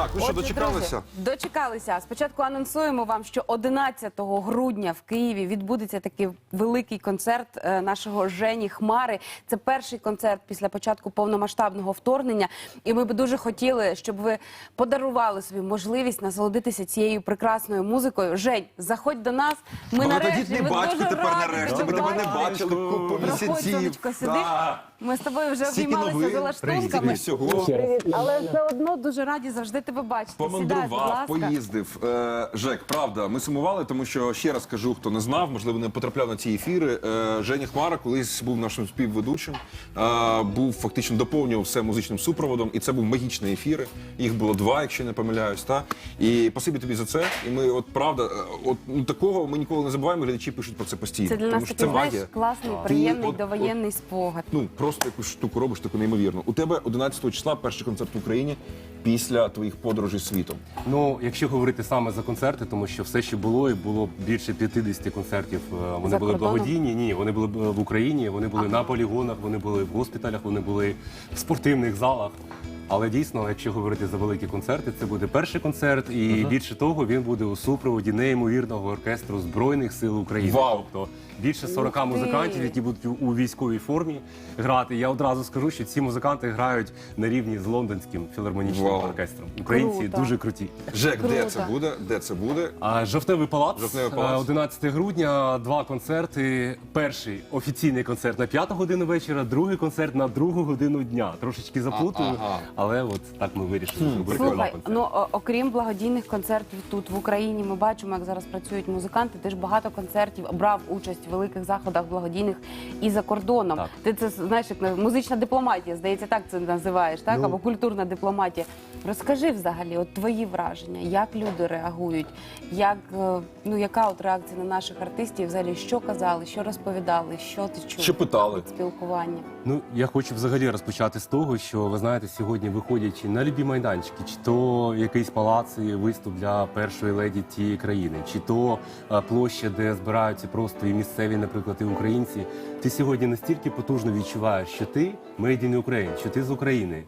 Так, ви що Отже, дочекалися? друзі, дочекалися. Спочатку анонсуємо вам, що 11 грудня в Києві відбудеться такий великий концерт е, нашого Жені Хмари. Це перший концерт після початку повномасштабного вторгнення. І ми б дуже хотіли, щоб ви подарували собі можливість насолодитися цією прекрасною музикою. Жень, заходь до нас. Ми А ви нарешті тоді не ми бачите дуже тепер раді нарешті. Ми тебе не бачили купу Проходь, місяців. сонечко, сиди. Так. Ми з тобою вже Стільки обіймалися новин, за лаштунками. всього. Але все одно дуже раді завжди тебе бачити. Сідай, будь Помандрував, ласка. поїздив. Е, Жек, правда, ми сумували, тому що ще раз кажу, хто не знав, можливо, не потрапляв на ці ефіри. Е, Женя Хмара колись був нашим співведучим, е, був фактично доповнював все музичним супроводом, і це був магічний ефіри. Їх було два, якщо не помиляюсь. Та? І спасибі тобі за це. І ми, от правда, е, от ну, такого ми ніколи не забуваємо. Глядачі пишуть про це постійно. Це для тому нас що такий це знаєш, магія. класний, приємний от- довоєнний спогад. Ну просто якусь штуку робиш, таку неймовірну. У тебе 11 числа перший концерт в Україні після твоїх подорожей світом. Ну, якщо говорити саме за концерти, тому що все, що було, і було більше 50 концертів. е, Вони За були кордоном? благодійні. Ні, вони були в Україні, вони були на полігонах, вони були в госпіталях, вони були в спортивних залах. Але дійсно, якщо говорити за великі концерти, це буде перший концерт, і більше того, він буде у супроводі неймовірного оркестру Збройних сил України. Вау! Тобто більше 40 Ух ти! музикантів, які будуть у- у військовій формі грати. Я одразу скажу, що ці музиканти грають на рівні з лондонським філармонічним Вау. оркестром. Українці Круто. дуже круті. Жек, де Круто. це буде? Де це буде? А Жовтневий палац, Жовтневий палац. е, 11 грудня, два концерти. Перший офіційний концерт на п'яту годину вечора, другий концерт на другу годину дня. Трошечки заплутую, ага. Але от так ми вирішили зробити два Слухай, концерти. ну о- окрім благодійних концертів тут в Україні, ми бачимо, як зараз працюють музиканти. Ти ж багато концертів брав участь в великих заходах благодійних і за кордоном. Так. Ти це знаєш, як на- музична дипломатія, здається, так це називаєш, так Ну. або культурна дипломатія. Розкажи взагалі, от твої враження, як люди реагують, як е, ну яка от реакція на наших артистів? Взагалі, що казали, що розповідали, що ти чув Що питали? спілкування? Ну я хочу взагалі розпочати з того, що ви знаєте, сьогодні виходячи на любі майданчики, чи то якийсь палац і виступ для першої леді тієї країни, чи то е, площа, де збираються просто і місцеві, наприклад, і українці. Ти сьогодні настільки потужно відчуваєш, що ти made in Ukraine, що ти з України,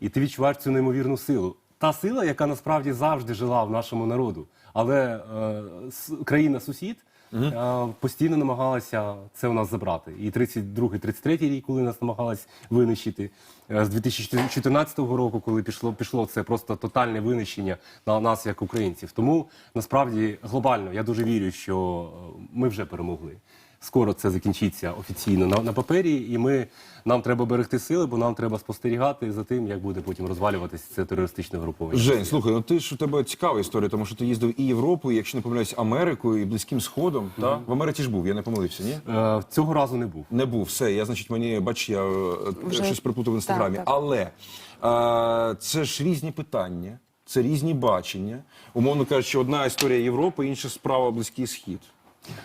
і ти відчуваєш цю неймовірну силу. Та сила, яка насправді завжди жила в нашому народу, але е, с- країна сусід. Е, Постійно намагалася це у нас забрати. І 32-33 рік, коли нас намагалась винищити, е, з 2014 року, коли пішло, пішло це просто тотальне винищення на нас як українців. Тому насправді глобально я дуже вірю, що е, ми вже перемогли. Скоро це закінчиться офіційно на, на папері, і ми нам треба берегти сили, бо нам треба спостерігати за тим, як буде потім розвалюватися це терористичне груповання. Жень, слухай, ну ти ж у тебе цікава історія, тому що ти їздив і Європою, якщо не помиляюсь, Америкою, і Близьким Сходом. Та? В Америці ж був, я не помилився, ні? Е, цього разу не був. Не був, все. Я, значить, мені бач, я е, Вже- щось приплутав в інстаграмі. Так, так. Але е, це ж різні питання, це різні бачення. Умовно кажучи, одна історія Європи, інша справа Близький Схід.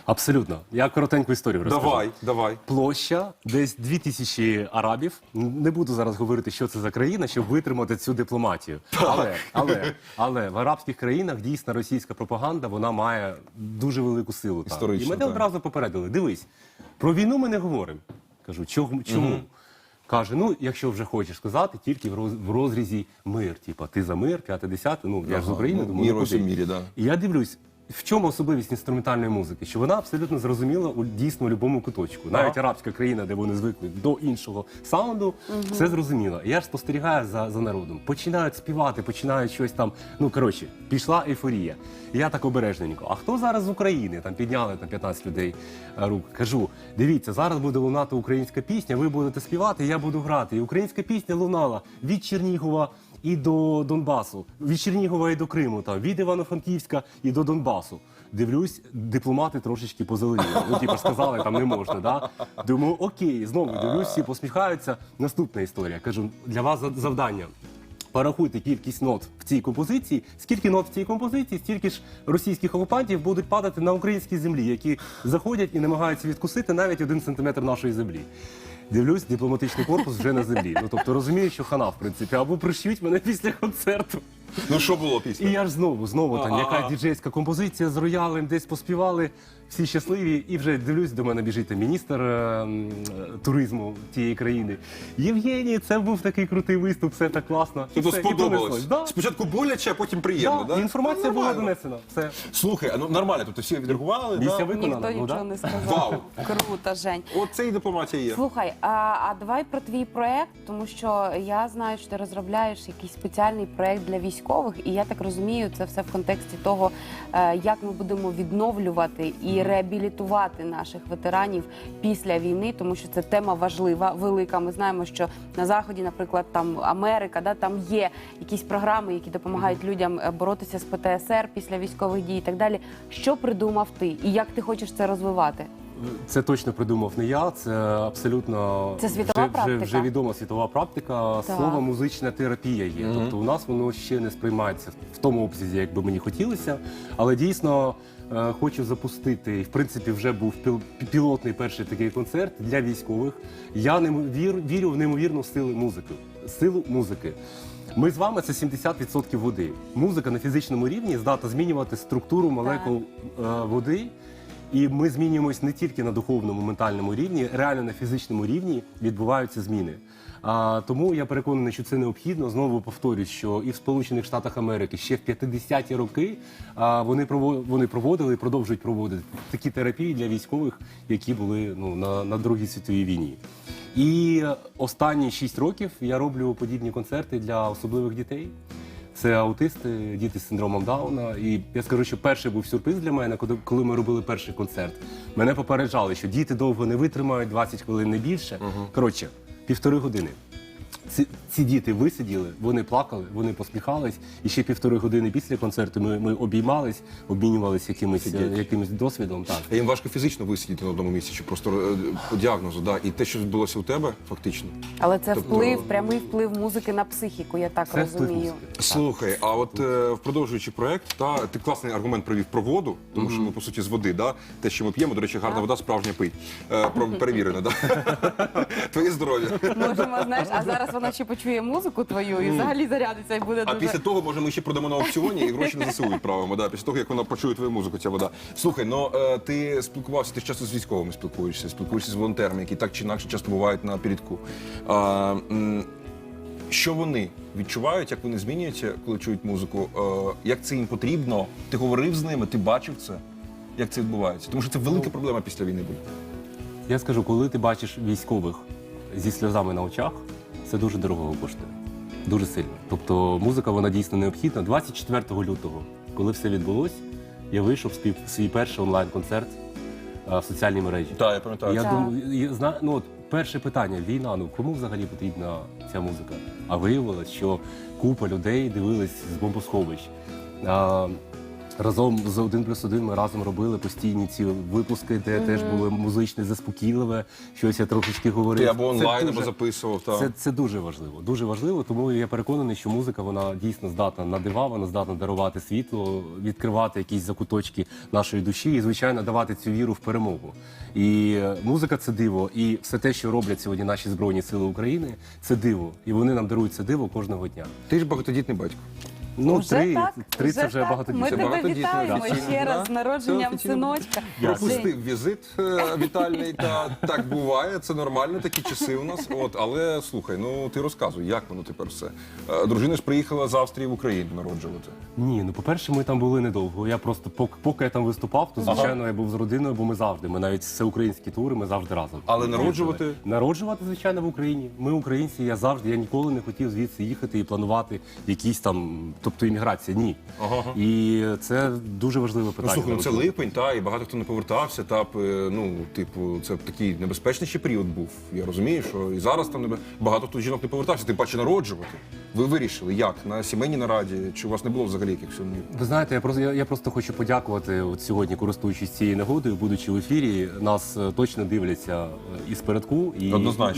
Абсолютно. Я коротеньку історію розкажу. Давай, давай. Площа десь 2000 арабів. Не буду зараз говорити, що це за країна, щоб витримати цю дипломатію. Але, але, але в арабських країнах дійсно російська пропаганда вона має дуже велику силу. там. Історично, І мене так. одразу попередили: дивись, про війну ми не говоримо. Кажу, чому? чому? Каже, ну якщо вже хочеш сказати, тільки в роз- в розрізі мир. Типа, ти за мир, п'яте, десяте. Ну я ж з України, ну, думаю, мір ну, куди? мірі, да. І я дивлюсь, в чому особливість інструментальної музики? Що вона абсолютно зрозуміла у дійсно будь-якому куточку. Навіть арабська країна, де вони звикли до іншого саунду, все зрозуміло. І я ж спостерігаю за, за народом. Починають співати, починають щось там. Ну коротше, пішла ейфорія. Я так обережненько. А хто зараз з України? Там підняли там 15 людей е, рук. Кажу: дивіться, зараз буде лунати українська пісня. Ви будете співати, я буду грати. І українська пісня лунала від Чернігова і до Донбасу, від Чернігова і до Криму, там від Івано-Франківська і до Донбасу. Дивлюсь, дипломати трошечки позеленіли. Ну, типу, сказали, там не можна. Да? Думаю, окей, знову дивлюсь, всі посміхаються. Наступна історія. Кажу, для вас за- завдання. Порахуйте кількість нот в цій композиції. Скільки нот в цій композиції, стільки ж російських окупантів будуть падати на українській землі, які заходять і намагаються відкусити навіть один сантиметр нашої землі. Дивлюсь, дипломатичний корпус вже на землі. Ну тобто розумію, що хана, в принципі, або пришьють мене після концерту. Ну що було після? І я ж знову, знову там якась діджейська композиція з роялем, десь поспівали. Всі щасливі, і вже дивлюсь, до мене біжить там міністр е, е, туризму тієї країни. Євгеній, це був такий крутий виступ, все так класно. І Тобто все, і сподобалось. понеслось. Да. Спочатку боляче, а потім приємно, Да, да? Інформація Ну, була нормально. донесена. Все. Слухай, а ну нормально, тобто всі відреагували, Місія да? виконана. Ніхто ну, нічого да. не сказав. Вау. Круто, Жень. Оце і дипломатія є. Слухай, а, а давай про твій проект, тому що я знаю, що ти розробляєш якийсь спеціальний проект для військових, і я так розумію, це все в контексті того, е, як ми будемо відновлювати і реабілітувати наших ветеранів після війни, тому що це тема важлива, велика. Ми знаємо, що на заході, наприклад, там Америка, да там є якісь програми, які допомагають людям е, боротися з ПТСР після військових дій і так далі. Що придумав ти, і як ти хочеш це розвивати? Це точно придумав не я. Це абсолютно Це світова вже, практика? Вже, вже відома світова практика. Так. Слово музична терапія є. Мгм. Тобто у нас воно ще не сприймається в тому обсязі, як би мені хотілося. Але дійсно е, хочу запустити. І в принципі вже був піл- пілотний перший такий концерт для військових. Я не вір, вірю в неймовірну силу музики. Силу музики. Ми з вами це 70% води. Музика на фізичному рівні здатна змінювати структуру молекул е, води. І ми змінюємось не тільки на духовному, ментальному рівні, реально на фізичному рівні відбуваються зміни. А, тому я переконаний, що це необхідно. Знову повторюсь, що і в Сполучених Штатах Америки ще в 50-ті роки а, вони вони проводили і продовжують проводити такі терапії для військових, які були ну на, на Другій світовій війні. І останні 6 років я роблю подібні концерти для особливих дітей. Це аутисти, діти з синдромом Дауна. І я скажу, що перший був сюрприз для мене, коли- ми робили перший концерт. Мене попереджали, що діти довго не витримають, 20 хвилин не більше. Коротше, півтори години. Ці, ці діти висиділи, вони плакали, вони посміхались. І ще півтори години після концерту ми, ми обіймались, обмінювалися якимось, е, якимось досвідом. Так. А їм важко фізично висидіти на одному місці, чи просто е, по діагнозу, да? І те, що відбулося у тебе, фактично. Але це Тобто- вплив, прямий вплив музики на психіку, я так Це вплив розумію. музики. Слухай, а от е, продовжуючи проект, та ти класний аргумент провів про воду, тому що ми по суті з води, да? те, що ми п'ємо, до речі, гарна вода, справжня пий. Е, про- перевірено, да? Твоє здоров'я. Можемо, знаєш, а зараз вона ще почує музику твою і взагалі зарядиться і буде А дуже. після того, може, ми ще продамо на аукціоні і гроші на ЗСУ відправимо. Да? Після того, як вона почує твою музику, ця вода. Слухай, ну е, ти спілкувався, ти ж часто з військовими спілкуєшся, спілкуєшся з волонтерами, які так чи інакше часто бувають на передку. А, м, що вони відчувають, як вони змінюються, коли чують музику? Е, як це їм потрібно? Ти говорив з ними, ти бачив це? Як це відбувається? Тому що це велика проблема після війни буде. Я скажу, коли ти бачиш військових зі сльозами на очах, це дуже дорого коштує. Дуже сильно. Тобто музика вона дійсно необхідна. 24 лютого, коли все відбулось, я вийшов спів свій перший онлайн-концерт а, в соціальній мережі. Так, я пам'ятаю. Я Так. думаю, я зна- ну от перше питання: війна. Ну кому взагалі потрібна ця музика? А виявилось, що купа людей дивились з бомбосховищ. А, разом з один плюс один ми разом робили постійні ці випуски, де теж були музичне, заспокійливе. Щось я трошечки говорив. Ти або Це онлайн, або записував. Та. це, це дуже важливо. Дуже важливо, тому я переконаний, що музика вона дійсно здатна на дива, вона здатна дарувати світло, відкривати якісь закуточки нашої душі і, звичайно, давати цю віру в перемогу. І е, музика це диво, і все те, що роблять сьогодні наші збройні сили України, це диво. І вони нам дарують це диво кожного дня. Ти ж багатодітний батько. Ну, Вже три, так, три це вже так. багато Ми Це тебе багатодітно, вітаємо офіційно, ще да? раз з Це народженням офіційно. синочка. Пропустив візит е, вітальний, та так буває, це нормально, такі часи у нас. От, але слухай, ну ти розказуй, як воно тепер все. Е, Дружина ж приїхала з Австрії в Україну народжувати. Ні, ну по-перше, ми там були недовго. Я просто поки, поки я там виступав, то звичайно я був з родиною, бо ми завжди. Ми навіть всеукраїнські тури, ми завжди разом. Але їздили. народжувати? Народжувати, звичайно, в Україні. Ми українці, я завжди, я ніколи не хотів звідси їхати і планувати якісь там, тобто імміграція. Ні. Ага. І це дуже важливе Ну слухай, ну це липень, та і багато хто не повертався. Та ну, типу, це такий небезпечний ще період був. Я розумію, що і зараз там небе- багато хто жінок не повертався, тим паче народжувати. Ви вирішили, як на сімейній нараді? Чи у вас не було взагалі якихось сумнів? Ви знаєте, я просто я, я просто хочу подякувати от сьогодні, користуючись цією нагодою, будучи в ефірі, нас е, точно дивляться е, і спередку, і,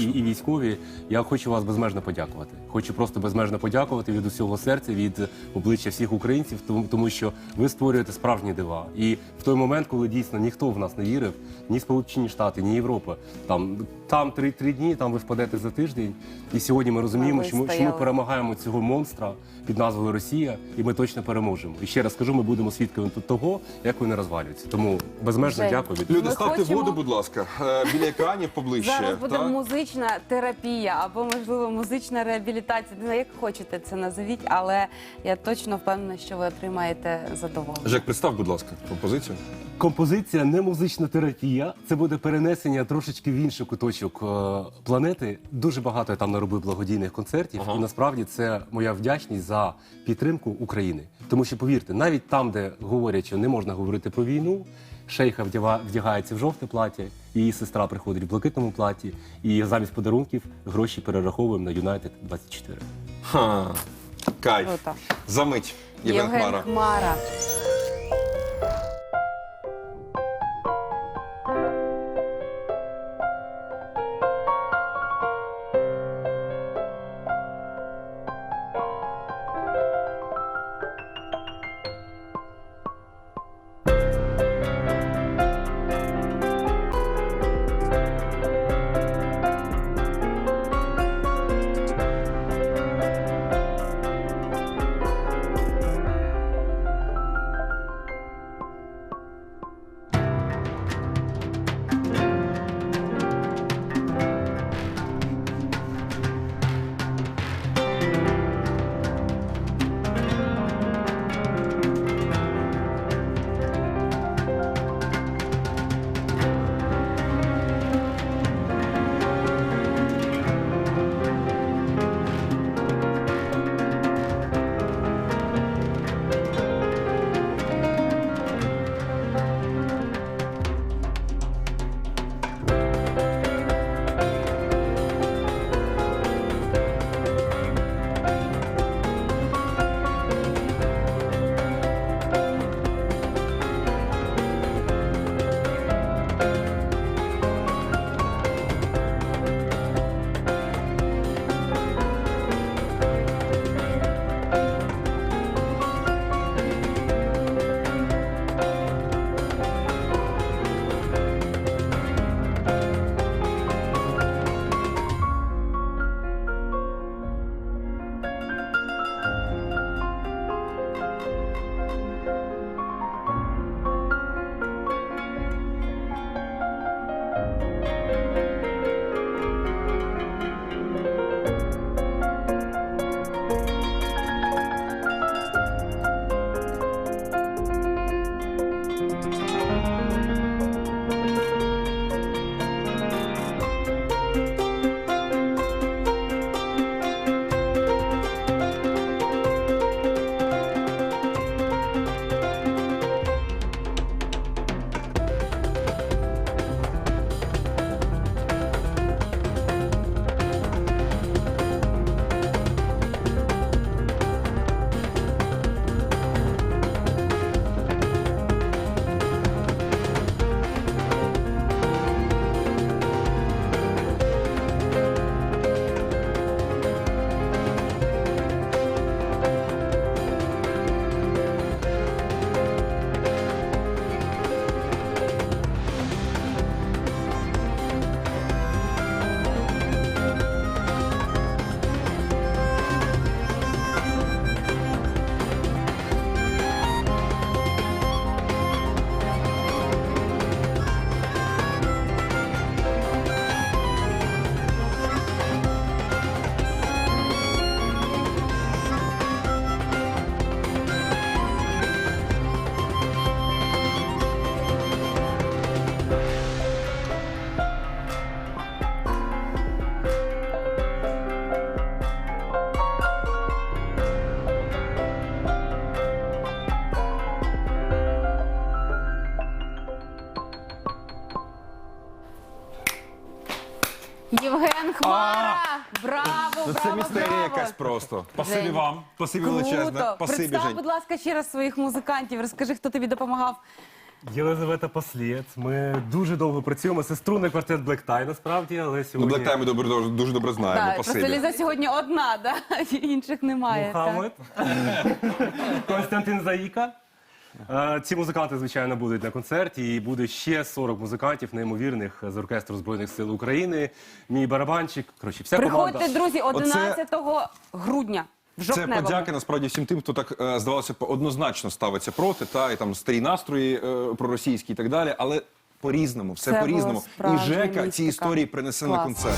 і, і військові. Я хочу вас безмежно подякувати. Хочу просто безмежно подякувати від усього серця, від обличчя всіх українців, тому, тому що ви створюєте справжні дива. І в той момент, коли дійсно ніхто в нас не вірив, ні Сполучені Штати, ні Європа, там там три, три дні, там ви впадете за тиждень. І сьогодні ми розуміємо, що ми, що ми стояли. Перемагаємо цього монстра під назвою Росія, і ми точно переможемо. І ще раз скажу, ми будемо свідками того, як вони розвалюються. Тому безмежно Жень, дякую. від Люди, Ми ставте хочемо- воду, будь ласка, е, біля екранів поближче. Зараз буде так? музична терапія або, можливо, музична реабілітація. Не знаю, як хочете це назовіть, але я точно впевнена, що ви отримаєте задоволення. Жек, представ, будь ласка, композицію. Композиція не музична терапія. Це буде перенесення трошечки в інший куточок е, планети. Дуже багато я там наробив благодійних концертів. Ага. І насправді це моя вдячність за підтримку України. Тому що повірте, навіть там, де говорять, що не можна говорити про війну, шейха вдягається в жовте плаття, її сестра приходить в блакитному платі, і замість подарунків гроші перераховуємо на Юнайтед 24. Ха. Кайф. Круто. Замить. Євген Хмара. Хмара. Просто. Спасибі Жень. вам. Спасибі величезне. Круто! Спасибі, Представ, Жень. будь ласка, ще раз своїх музикантів. Розкажи, хто тобі допомагав Єлизавета послід. Ми дуже довго працюємо. Це струнний квартет Black Tie, насправді, але Ну, сьогодні... Black Tie ми добре, дуже, дуже добре знаємо. Так, просто Спасибі. Ліза сьогодні одна, да? інших немає. так. Мухаммед, Константин Заїка. Е, Ці музиканти, звичайно, будуть на концерті, і буде ще 40 музикантів неймовірних з оркестру Збройних сил України. Мій барабанчик. Коротше, вся Приходьте, команда. друзі, 11 грудня. В Це жовтневому. подяка насправді всім тим, хто так е, здавалося б однозначно ставиться проти, та і там старі настрої е, проросійські і так далі. Але по-різному, все Це по-різному. була І справжня Жека ці містика. історії принесе на Клас. концерт.